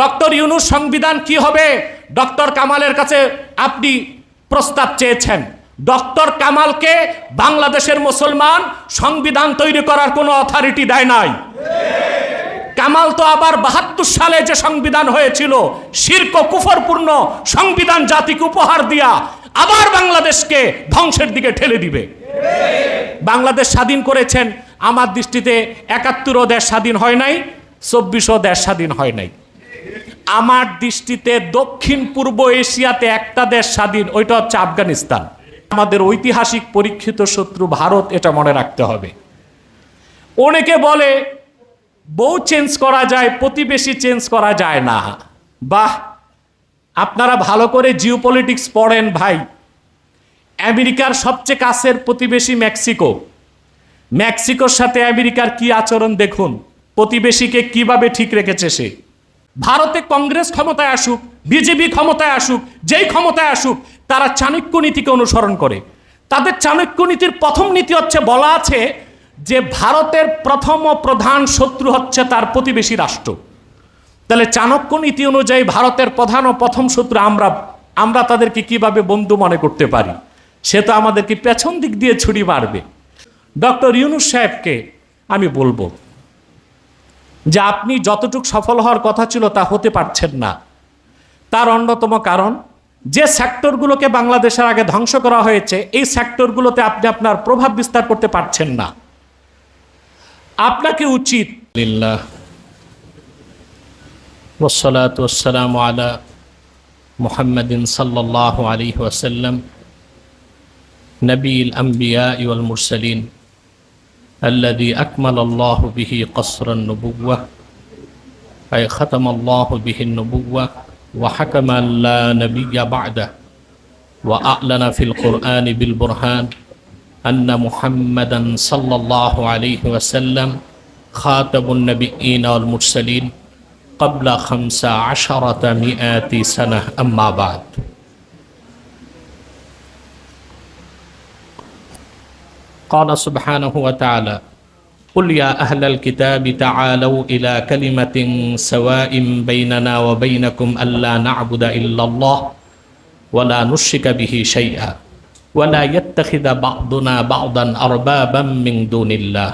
Doctor Yunus সংবিধান কি হবে? ডক্টর কামালের কাছে আপনি প্রস্তাব চেয়েছেন। ডক্টর কামালকে বাংলাদেশের মুসলমান সংবিধান তৈরি করার কোনো অথরিটি দেয় নাই। কামাল তো আবার বাহাত্তর সালে যে সংবিধান হয়েছিল শির্ক কুফরপূর্ণ সংবিধান জাতিকে উপহার দিয়া আবার বাংলাদেশকে ধ্বংসের দিকে ঠেলে দিবে। বাংলাদেশ স্বাধীন করেছেন, আমার দৃষ্টিতে একাত্তরও দেশ স্বাধীন হয় নাই, চব্বিশও দেশ স্বাধীন হয় নাই। আমার দৃষ্টিতে দক্ষিণ পূর্ব এশিয়াতে একটা দেশ স্বাধীন, ওইটা হচ্ছে আফগানিস্তান। আমাদের ঐতিহাসিক পরীক্ষিত শত্রু ভারত, এটা মনে রাখতে হবে। অনেকে বলে, বউ চেঞ্জ করা যায়, প্রতিবেশী চেঞ্জ করা যায় না। বাহ, আপনারা ভালো করে জিও পলিটিক্স পড়েন ভাই। আমেরিকার সবচেয়ে কাছের প্রতিবেশী মেক্সিকো। মেক্সিকোর সাথে আমেরিকার কি আচরণ দেখুন? প্রতিবেশীকে কীভাবে ঠিক রেখেছে সে? ভারতে কংগ্রেস ক্ষমতায় আসুক, বিজেপি ক্ষমতায় আসুক, যেই ক্ষমতায় আসুক, তারা চাণক্য নীতিকে অনুসরণ করে। তাদের চাণক্য নীতির প্রথম নীতি হচ্ছে, বলা আছে যে ভারতের প্রথম ও প্রধান শত্রু হচ্ছে তার প্রতিবেশী রাষ্ট্র। তাহলে চাণক্য নীতি অনুযায়ী ভারতের প্রধান ও প্রথম শত্রু আমরা আমরা তাদেরকে কীভাবে বন্ধু মনে করতে পারি? সে তো আমাদেরকে পেছন দিক দিয়ে ছুরি মারবে। ডক্টর ইউনুস সাহেবকে আমি বলব যে আপনি যতটুক সফল হওয়ার কথা ছিল তা হতে পারছেন না। তার অন্যতম কারণ, যে সেক্টরগুলোকে বাংলাদেশের আগে ধ্বংস করা হয়েছে, এই সেক্টরগুলোতে আপনি আপনার প্রভাব বিস্তার করতে পারছেন না। আপনাকে উচিত মোহাম্মদিন সাল্লাহ আলী ওয়াসাল্লাম নবীল আম্বিয়া ইউল মুরসলিন। الذي أكمل الله به قصر النبوة أي ختم الله به النبوة وحكم لا نبي بعده وأعلن في القرآن بالبرهان أن محمدا صلى الله عليه وسلم خاتم النبيين والمرسلين قبل خمس عشرة مئات سنة. أما بعد قال سبحانه وتعالى قل يا أهل الكتاب تعالوا إلى كلمة سواء بيننا وبينكم ألا نعبد إلا الله ولا نشرك به شيئا ولا يتخذ بعضنا بعضا أربابا من دون الله.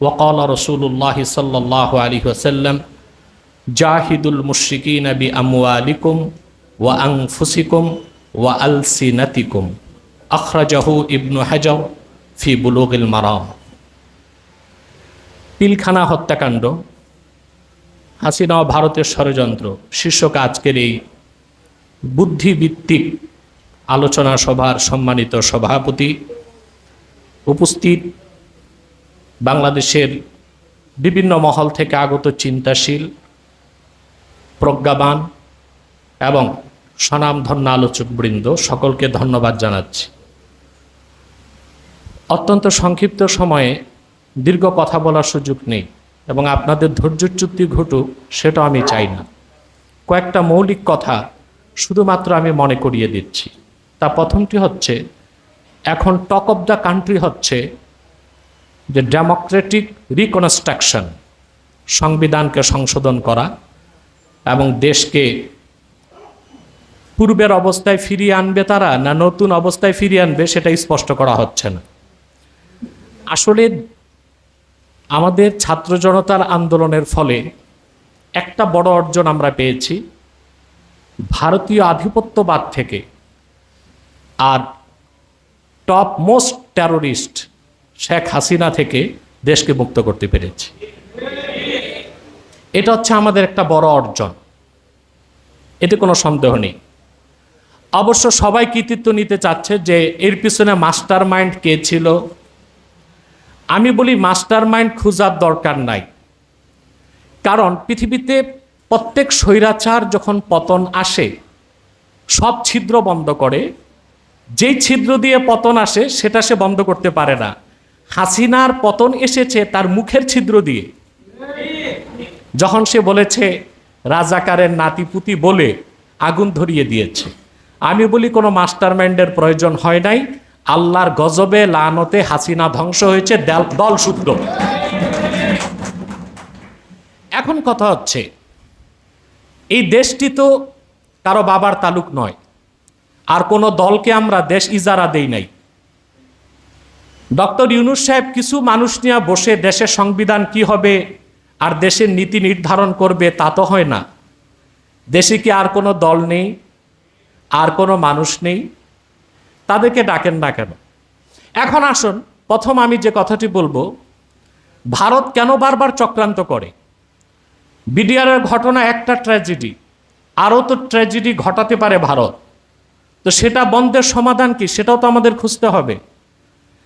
وقال رسول الله صلى الله عليه وسلم جاهدوا المشركين بأموالكم وأنفسكم وألسنتكم. أخرجه ابن حجر ফি বুলুগিল মারাম। পিলখানা হত্যাকাণ্ড, হাসিনা ভারতের ষড়যন্ত্র, শীর্ষক আজকের এই বুদ্ধিভিত্তিক আলোচনা সভার সম্মানিত সভাপতি উপস্থিত বাংলাদেশের বিভিন্ন মহল থেকে আগত চিন্তাশীল, প্রজ্ঞাবান এবং স্বনামধন্য আলোচকবৃন্দ সকলকে ধন্যবাদ জানাচ্ছি। অত্যন্ত সংক্ষিপ্ত সময়ে দীর্ঘ কথা বলার সুযোগ নেই এবং আপনাদের ধৈর্যচ্যুতি ঘটুক, সেটা আমি চাই না। কয়েকটা মৌলিক কথা শুধুমাত্র আমি মনে করিয়ে দিচ্ছি। তা প্রথমটি হচ্ছে, এখন টক অফ দ্য কান্ট্রি হচ্ছে যে ডেমোক্রেটিক রিকনস্ট্রাকশন, সংবিধানকে সংশোধন করা এবং দেশকে পূর্বের অবস্থায় ফিরিয়ে আনবে তারা, না নতুন অবস্থায় ফিরিয়ে আনবে, সেটা স্পষ্ট করা হচ্ছে না। আসলে আমাদের ছাত্র জনতার আন্দোলনের ফলে একটা বড় অর্জন আমরা পেয়েছি, ভারতীয় আধিপত্যবাদ থেকে। আর top most terrorist Sheikh Hasina থেকে দেশকে মুক্ত করতে পেরেছি। এটা হচ্ছে আমাদের একটা বড় অর্জন। এতে কোনো সন্দেহ নেই। অবশ্য সবাই কৃতিত্ব নিতে চাচ্ছে যে এর পিছনে মাস্টার মাইন্ড কে ছিল আমি বলি মাস্টার মাইন্ড খোঁজার দরকার নাই। কারণ পৃথিবীতে প্রত্যেক স্বৈরাচার যখন পতন আসে, সব ছিদ্র বন্ধ করে। যেই ছিদ্র দিয়ে পতন আসে, সেটা সে বন্ধ করতে পারে না। হাসিনার পতন এসেছে তার মুখের ছিদ্র দিয়ে। যখন সে বলেছে, রাজাকারের নাতিপুতি বলে আগুন ধরিয়ে দিয়েছে। আমি বলি কোনো মাস্টার মাইন্ডের প্রয়োজন হয় নাই। আল্লাহর গজবে লানতে হাসিনা ধ্বংস হয়েছে, দল সূত্র এখন কথা হচ্ছে, এই দেশটি তো কারও বাবার তালুক নয়, আর কোনো দলকে আমরা দেশ ইজারা দেই নাই। ডক্টর ইউনুস সাহেব কিছু মানুষ নিয়ে বসে দেশের সংবিধান কি হবে আর দেশের নীতি নির্ধারণ করবে তা তো হয় না। দেশে কি আর কোনো দল নেই, আর কোনো মানুষ নেই? তাদেরকে ডাকেন না কেন? এখন আসুন, প্রথম আমি যে কথাটি বলব, ভারত কেন বারবার চক্রান্ত করে? বিডিআরের ঘটনা একটা ট্র্যাজেডি, আরও তো ট্র্যাজেডি ঘটাতে পারে ভারত। তো সেটা বন্ধের সমাধান কি? সেটাও তো আমাদের খুঁজতে হবে।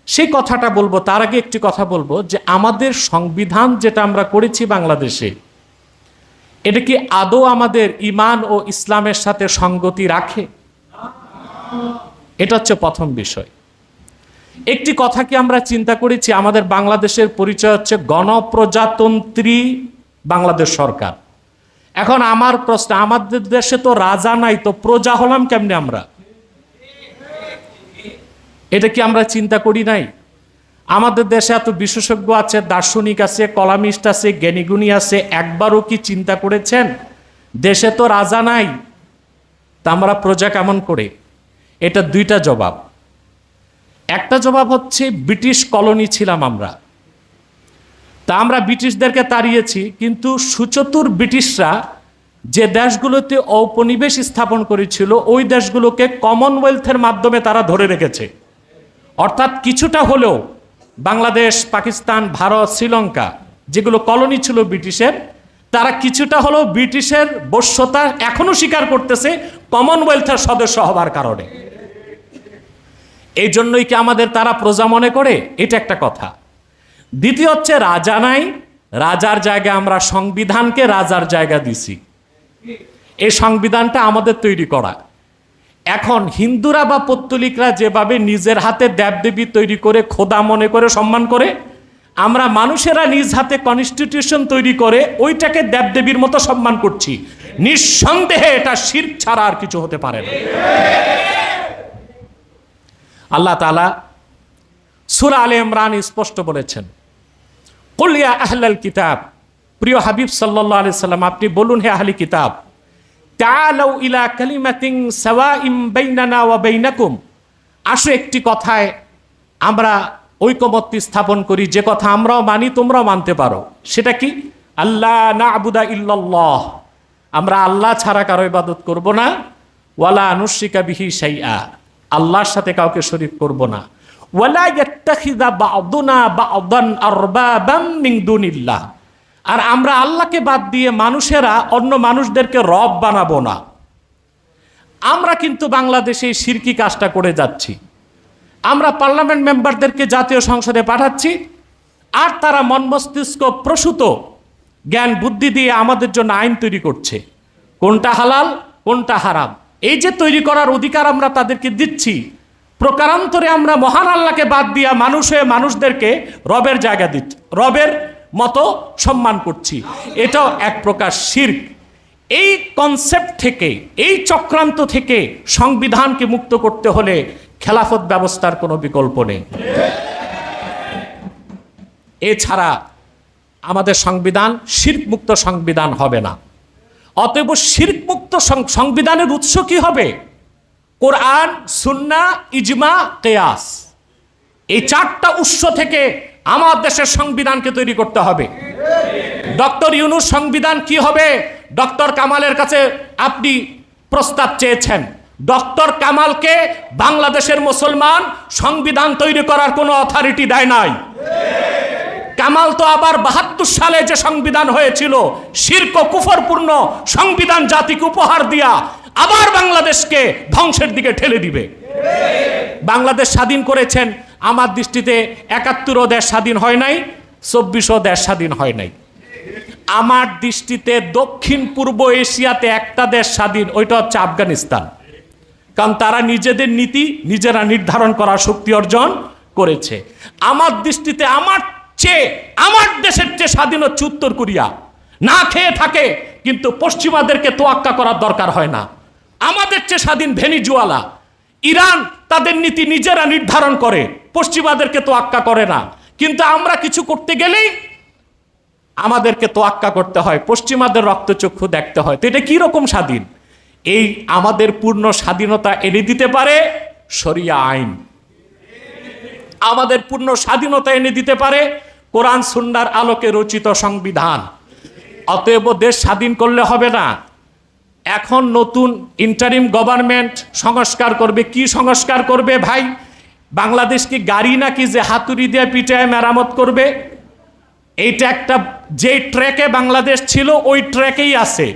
সেই কথাটা বলব, তার আগে একটি কথা বলব যে আমাদের সংবিধান যেটা আমরা করেছি বাংলাদেশে, এটা কি আদৌ আমাদের ইমান ও ইসলামের সাথে সঙ্গতি রাখে? এটা হচ্ছে প্রথম বিষয়। একটি কথা কি আমরা চিন্তা করেছি, আমাদের বাংলাদেশের পরিচয় হচ্ছে গণপ্রজাতন্ত্রী বাংলাদেশ সরকার। এখন আমার প্রশ্ন, আমাদের দেশে তো রাজা নাই, তো প্রজা হলাম কেমনে আমরা? এটা কি আমরা চিন্তা করি নাই? আমাদের দেশে এত বিশেষজ্ঞ আছে, দার্শনিক আছে, কলামিস্ট আছে, জ্ঞানীগুণী আছে, একবারও কি চিন্তা করেছেন? দেশে তো রাজা নাই, তা আমরা প্রজা কেমন করে? এটা দুইটা জবাব। একটা জবাব হচ্ছে, ব্রিটিশ কলোনি ছিলাম আমরা। তা আমরা ব্রিটিশদেরকে তাড়িয়েছি, কিন্তু সুচতুর ব্রিটিশরা যে দেশগুলোতে ঔপনিবেশ স্থাপন করেছিল, ওই দেশগুলোকে কমনওয়েলথের মাধ্যমে তারা ধরে রেখেছে। অর্থাৎ কিছুটা হলেও বাংলাদেশ, পাকিস্তান, ভারত, শ্রীলঙ্কা যেগুলো কলোনি ছিল ব্রিটিশের, তারা কিছুটা হলেও ব্রিটিশের বশ্যতা এখনও স্বীকার করতেছে কমনওয়েলথের সদস্য হবার কারণে। এই জন্যই কি আমাদের তারা প্রজা মনে করে? এটা একটা কথা। দ্বিতীয় হচ্ছে রাজা নাই, রাজার জায়গায় আমরা সংবিধানকে রাজার জায়গা দিছি। এই সংবিধানটা আমাদের তৈরি করা। এখন হিন্দুরা বা পত্তলিকরা যেভাবে নিজের হাতে দেবদেবী তৈরি করে, খোদা মনে করে, সম্মান করে, আমরা মানুষেরা নিজ হাতে কনস্টিটিউশন তৈরি করে, ওইটাকে দেবদেবীর মতো সম্মান করছি। নিঃসন্দেহে এটা শির ছাড়া আর কিছু হতে পারে না। আল্লাহ তালা সুরা আলে ইমরান স্পষ্ট বলেছেন কলিয়া আহলাল কিতাব প্রিয় হাবিব সাল্লাহ আলি সাল্লাম, আপনি বলুন, হে আহলি কিতাব, তাআলাউ ইলা কালিমাতিন সাওয়াইম বাইনানা ওয়া বাইনাকুম আসো একটি কথায়, আমরা ঐকমত্য স্থাপন করি, যে কথা আমরাও মানি, তোমরাও মানতে পারো সেটা কি? আল্লাহ না আবুদা ইল্লাল্লাহ আমরা আল্লাহ ছাড়া কারও ইবাদত করব না, ওয়ালা আনুশিকা বিহি সাইয়া আল্লাহর সাথে কাউকে শরীক করব না। আর আমরা আল্লাহকে বাদ দিয়ে মানুষেরা অন্য মানুষদেরকে রব বানাবো না। আমরা কিন্তু বাংলাদেশে এই সিরকি কাজটা করে যাচ্ছি। আমরা পার্লামেন্ট মেম্বারদেরকে জাতীয় সংসদে পাঠাচ্ছি। আর তারা মন মস্তিষ্ক প্রসূত, জ্ঞান বুদ্ধি দিয়ে আমাদের জন্য আইন তৈরি করছে। কোনটা হালাল, কোনটা হারাম। এই যে তৈরি করার অধিকার আমরা তাদেরকে দিচ্ছি, প্রকারান্তরে আমরা মহান আল্লাহকে বাদ দিয়া মানুষ হয়ে মানুষদেরকে রবের জায়গা দিচ্ছি, রবের মতো সম্মান করছি। এটাও এক প্রকার শির্ক। এই কনসেপ্ট থেকে, এই চক্রান্ত থেকে সংবিধানকে মুক্ত করতে হলে খেলাফত ব্যবস্থার কোনো বিকল্প নেই। এছাড়া আমাদের সংবিধান শির্ক মুক্ত সংবিধান হবে না। অতএব শির্ক মুক্ত সং- সংবিধানের উৎস কি হবে? কোরআন, সুন্না, ইজমা, কেয়াস। এই চারটা উৎস থেকে আমার দেশের সংবিধানকে তৈরি করতে হবে। ডক্টর ইউনুস সংবিধান কি হবে? ডক্টর কামালের কাছে আপনি প্রস্তাব চেয়েছেন। ডক্টর কামালকে বাংলাদেশের মুসলমান সংবিধান তৈরি করার কোনো অথরিটি দেয় নাই। কামাল তো আবার বাহাত্তর সালে যে সংবিধান হয়েছিল, শির্ক কুফরপূর্ণ সংবিধান জাতিকে উপহার দিয়া আবার বাংলাদেশকে ধ্বংসের দিকে ঠেলে দিবে। বাংলাদেশ স্বাধীন করেছেন, আমার দৃষ্টিতে একাত্তরও দেশ স্বাধীন হয় নাই, চব্বিশও দেশ স্বাধীন হয় নাই। আমার দৃষ্টিতে দক্ষিণ পূর্ব এশিয়াতে একটা দেশ স্বাধীন, ওইটা হচ্ছে আফগানিস্তান। কারণ তারা নিজেদের নীতি নিজেরা নির্ধারণ করার শক্তি অর্জন করেছে। আমার দৃষ্টিতে আমার চেয়ে আমার দেশের চেয়ে স্বাধীন হচ্ছে উত্তর কোরিয়া। না খেয়ে থাকে, কিন্তু পশ্চিমাদেরকে তোয়াক্কা করার দরকার হয় না। আমাদের চেয়ে স্বাধীন ভেনিজুয়ালা। ইরান তাদের নীতি নিজেরা নির্ধারণ করে, পশ্চিমাদেরকে তোয়াক্কা করে না। কিন্তু আমরা কিছু করতে গেলেই আমাদেরকে তোয়াক্কা করতে হয়, পশ্চিমাদের রক্তচক্ষু দেখতে হয়। তো এটা কীরকম স্বাধীন? এই আমাদের পূর্ণ স্বাধীনতা এনে দিতে পারে শরিয়া আইন। আমাদের পূর্ণ স্বাধীনতা এনে দিতে পারে কোরআন সুন্নার আলোকে রচিত সংবিধান। অতএব দেশ স্বাধীন করলে হবে না। এখন নতুন ইন্টারিম গভর্নমেন্ট সংস্কার করবে। কি সংস্কার করবে ভাই? বাংলাদেশ কি গাড়ি নাকি যে হাতুড়ি দিয়ে পিটায় মেরামত করবে? এইটা একটা যে ট্র্যাকে বাংলাদেশ ছিল, ওই ট্র্যাকেই আছে।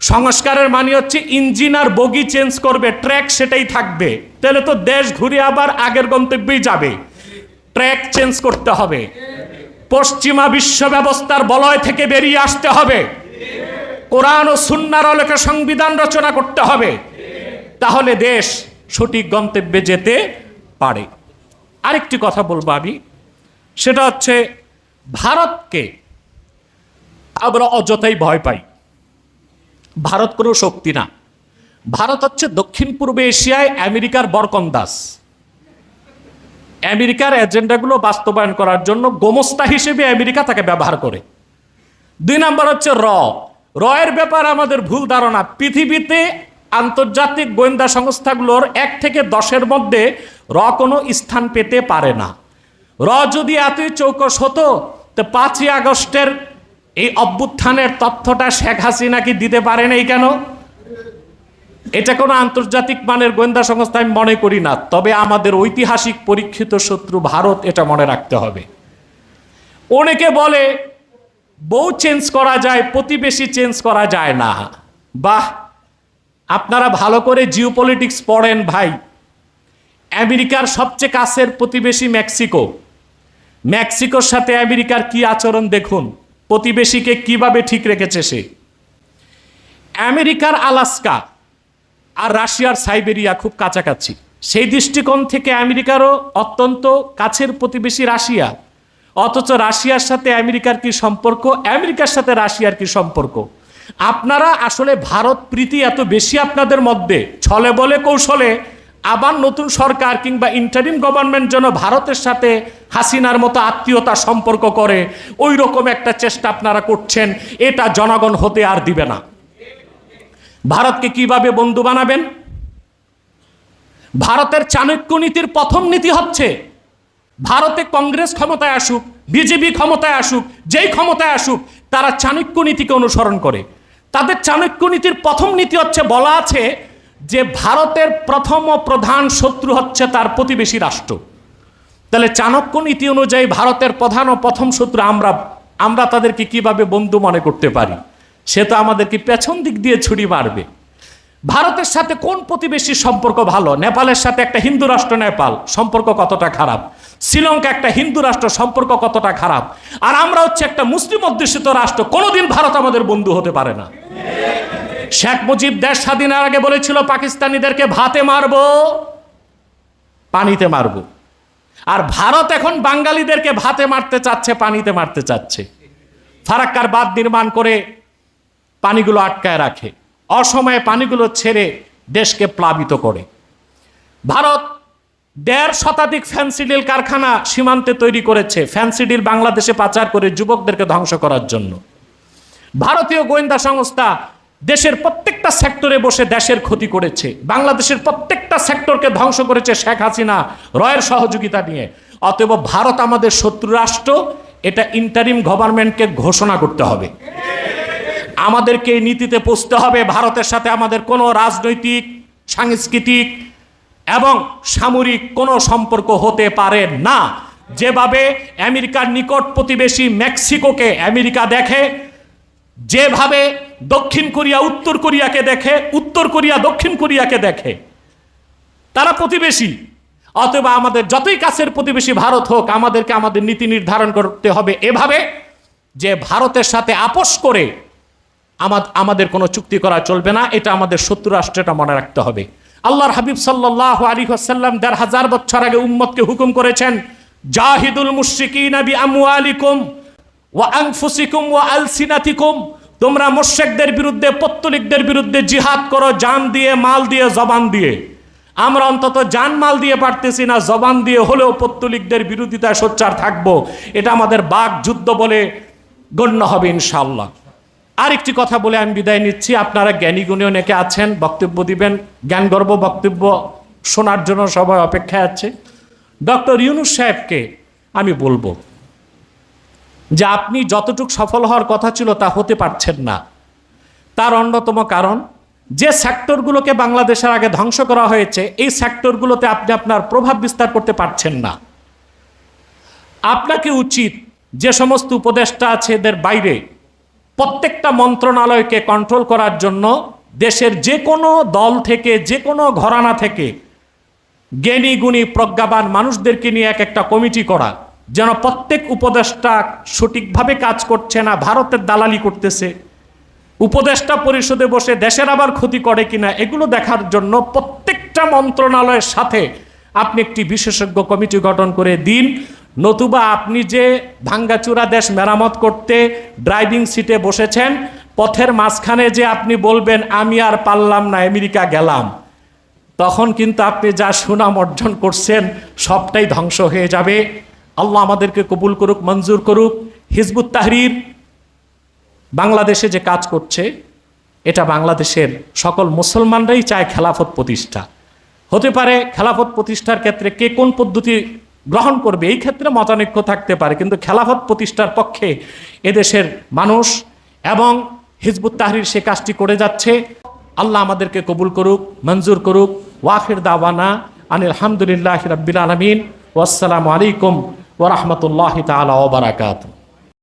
সংস্কারের মানে হচ্ছে ইঞ্জিন আর বগি চেঞ্জ করবে, ট্র্যাক সেটাই থাকবে। তাহলে তো দেশ ঘুরে আবার আগের গন্তব্যেই যাবে। ট্র্যাক চেঞ্জ করতে হবে। পশ্চিমা বিশ্ব ব্যবস্থার বলয় থেকে বেরিয়ে আসতে হবে। কোরআন ও সুন্নার আলোকে সংবিধান রচনা করতে হবে। তাহলে দেশ সঠিক গন্তব্যে যেতে পারে। আরেকটি কথা বলব আমি। সেটা হচ্ছে ভারতকে আমরা অযথাই ভয় পাই। ভারত কোনো শক্তি না। ভারত হচ্ছে দক্ষিণ পূর্ব এশিয়ায় আমেরিকার বরকন্দাস আমেরিকার এজেন্ডাগুলো বাস্তবায়ন করার জন্য গোমস্তা হিসেবে আমেরিকা তাকে ব্যবহার করে। দুই নাম্বার হচ্ছে র। র এর ব্যাপারে আমাদের ভুল ধারণা। পৃথিবীতে আন্তর্জাতিক গোয়েন্দা সংস্থাগুলোর এক থেকে দশের মধ্যে র কোনো স্থান পেতে পারে না। র যদি এতই চৌকস হতো, তো পাঁচই আগস্টের এই অভ্যুত্থানের তথ্যটা শেখ হাসিনা কি দিতে পারে নাই কেন? এটা কোনো আন্তর্জাতিক মানের গোয়েন্দা সংস্থা আমি মনে করি না, তবে আমাদের ঐতিহাসিক পরীক্ষিত শত্রু ভারত এটা মনে রাখতে হবে। অনেকে বলে, বউ চেঞ্জ করা যায়, প্রতিবেশী চেঞ্জ করা যায় না। বাহ, আপনারা ভালো করে জিও পলিটিক্স পড়েন ভাই। আমেরিকার সবচেয়ে কাছের প্রতিবেশী মেক্সিকো। মেক্সিকোর সাথে আমেরিকার কি আচরণ দেখুন? প্রতিবেশীকে কীভাবে ঠিক রেখেছে সে? আমেরিকার আলাস্কা। আর রাশিয়ার সাইবেরিয়া খুব কাছাকাছি। সেই দৃষ্টিকোণ থেকে আমেরিকারও অত্যন্ত কাছের প্রতিবেশী রাশিয়া। অথচ রাশিয়ার সাথে আমেরিকার কি সম্পর্ক? আমেরিকার সাথে রাশিয়ার কি সম্পর্ক? আপনারা আসলে ভারত প্রীতি এত বেশি আপনাদের মধ্যে? ছলে বলে কৌশলে আবার নতুন সরকার কিংবা ইন্টারিম গভর্নমেন্ট যেন ভারতের সাথে হাসিনার মতো আত্মীয়তা সম্পর্ক করে ওই রকম একটা চেষ্টা আপনারা করছেন, এটা জনগণ হতে আর দিবে না। ভারতকে কীভাবে বন্ধু বানাবেন? ভারতের চাণক্য নীতির প্রথম নীতি হচ্ছে, ভারতে কংগ্রেস ক্ষমতায় আসুক, বিজেপি ক্ষমতায় আসুক, যেই ক্ষমতায় আসুক, তারা চাণক্য নীতিকে অনুসরণ করে। তাদের চাণক্য নীতির প্রথম নীতি হচ্ছে, বলা আছে যে ভারতের প্রথম ও প্রধান শত্রু হচ্ছে তার প্রতিবেশী রাষ্ট্র। তাহলে চাণক্য নীতি অনুযায়ী ভারতের প্রধান ও প্রথম শত্রু আমরা আমরা তাদেরকে কীভাবে বন্ধু মনে করতে পারি? সে তো আমাদেরকে পেছন দিক দিয়ে ছুরি মারবে। ভারতের সাথে কোন প্রতিবেশীর সম্পর্ক ভালো? নেপালের সাথে একটা হিন্দু রাষ্ট্র নেপাল, সম্পর্ক কতটা খারাপ? শ্রীলঙ্কা একটা হিন্দু রাষ্ট্র, সম্পর্ক কতটা খারাপ? আর আমরা হচ্ছে একটা মুসলিম অধ্যুষিত রাষ্ট্র, কোনোদিন ভারত আমাদের বন্ধু হতে পারে না। শেখ মুজিব দেশ স্বাধীনের আগে বলেছিল, পাকিস্তানিদেরকে ভাতে মারবো, পানিতে মারবো। আর ভারত এখন বাঙালিদেরকে ভাতে মারতে চাচ্ছে, পানিতে মারতে চাচ্ছে। ফারাক্কার বাঁধ নির্মাণ করে পানিগুলো আটকায় রাখে। অসময়ে পানিগুলো ছেড়ে দেশকে প্লাবিত করে। ভারত দেড় শতাধিক ফ্যান্সিডিল কারখানা সীমান্তে তৈরি করেছে। ফ্যান্সিডিল বাংলাদেশে পাচার করে যুবকদেরকে ধ্বংস করার জন্য। ভারতীয় গোয়েন্দা সংস্থা দেশের প্রত্যেকটা সেক্টরে বসে দেশের ক্ষতি করেছে। বাংলাদেশের প্রত্যেকটা সেক্টরকে ধ্বংস করেছে শেখ হাসিনা রয়ের সহযোগিতা নিয়ে। অতএব ভারত আমাদের শত্রু রাষ্ট্র, এটা ইন্টারিম গভর্নমেন্টকে ঘোষণা করতে হবে। আমাদেরকে এই নীতিতে পুষতে হবে, ভারতের সাথে আমাদের কোনো রাজনৈতিক, সাংস্কৃতিক এবং সামরিক কোনো সম্পর্ক হতে পারে না। যেভাবে আমেরিকার নিকট প্রতিবেশী মেক্সিকোকে আমেরিকা দেখে, যেভাবে দক্ষিণ কোরিয়া, উত্তর কোরিয়াকে দেখে, উত্তর কোরিয়া, দক্ষিণ কোরিয়াকে দেখে, তারা প্রতিবেশী। অথবা আমাদের যতই কাছের প্রতিবেশী ভারত হোক, আমাদেরকে আমাদের নীতি নির্ধারণ করতে হবে এভাবে যে ভারতের সাথে আপোষ করে আমাদের কোনো চুক্তি করা চলবে না, এটা আমাদের শত্রু রাষ্ট্রটা মনে রাখতে হবে। আল্লাহর হাবিব সাল্লাহ আলী আসাল্লাম দেড় হাজার বছর আগে উম্মতকে হুকুম করেছেন, জাহিদুল মুশরিকিন বি আমওয়ালিকুম ওয়া ওয়া তোমরা মুশরিকদের বিরুদ্ধে, পত্তলিকদের বিরুদ্ধে জিহাদ করো, জান দিয়ে, মাল দিয়ে, জবান দিয়ে। আমরা অন্তত জান মাল দিয়ে পারতেছি না, জবান দিয়ে হলেও পত্তলিকদের বিরোধিতায় সোচ্চার থাকব। এটা আমাদের বাঘ যুদ্ধ বলে গণ্য হবে ইনশাআল্লাহ। আরেকটি কথা বলে আমি বিদায় নিচ্ছি। আপনারা জ্ঞানী গুণী অনেকে আছেন, বক্তব্য দিবেন। জ্ঞানগর্ব বক্তব্য শোনার জন্য সবাই অপেক্ষায় আছে। ডক্টর ইউনুস সাহেবকে আমি বলব যে আপনি যতটুক সফল হওয়ার কথা ছিল তা হতে পারছেন না। তার অন্যতম কারণ, যে সেক্টরগুলোকে বাংলাদেশের আগে ধ্বংস করা হয়েছে, এই সেক্টরগুলোতে আপনি আপনার প্রভাব বিস্তার করতে পারছেন না। আপনাকে উচিত যে সমস্ত উপদেষ্টা আছে এদের বাইরে প্রত্যেকটা মন্ত্রণালয়কে কন্ট্রোল করার জন্য দেশের যে কোনো দল থেকে, যে কোনো ঘরানা থেকে জ্ঞানী, গুণী, প্রজ্ঞাবান মানুষদেরকে নিয়ে এক একটা কমিটি করা, যেন প্রত্যেক উপদেষ্টা সঠিকভাবে কাজ করছে না, ভারতের দালালি করতেছে। উপদেষ্টা পরিষদে বসে দেশের আবার ক্ষতি করে কিনা, এগুলো দেখার জন্য প্রত্যেকটা মন্ত্রণালয়ের সাথে আপনি একটি বিশেষজ্ঞ কমিটি গঠন করে দিন। নতুবা আপনি যে ভাঙ্গাচুরা দেশ মেরামত করতে ড্রাইভিং সিটে বসেছেন, পথের মাঝখানে যে আপনি বলবেন, আমি আর পারলাম না, আমেরিকা গেলাম। তখন কিন্তু আপনি যা সুনাম অর্জন করছেন, সবটাই ধ্বংস হয়ে যাবে। আল্লাহ আমাদেরকে কবুল করুক, মঞ্জুর করুক। হিজবুত তাহরির বাংলাদেশে যে কাজ করছে, এটা বাংলাদেশের সকল মুসলমানরাই চায় খেলাফত প্রতিষ্ঠা। হতে পারে খেলাফত প্রতিষ্ঠার ক্ষেত্রে কে কোন পদ্ধতি গ্রহণ করবে। এই ক্ষেত্রে মতানৈক্য থাকতে পারে, কিন্তু খেলাফত প্রতিষ্ঠার পক্ষে এদেশের মানুষ এবং হিজবুত তাহরির সে কাজটি করে যাচ্ছে। আল্লাহ আমাদেরকে কবুল করুক, মঞ্জুর করুক। ওয়াফির দাওয়ানা আনিল হামদুলিল্লাহ রব্বিল আলমিন। ওয়াসালামু আলাইকুম ওরহমতুল্লাহ তালা ওবরাকাতু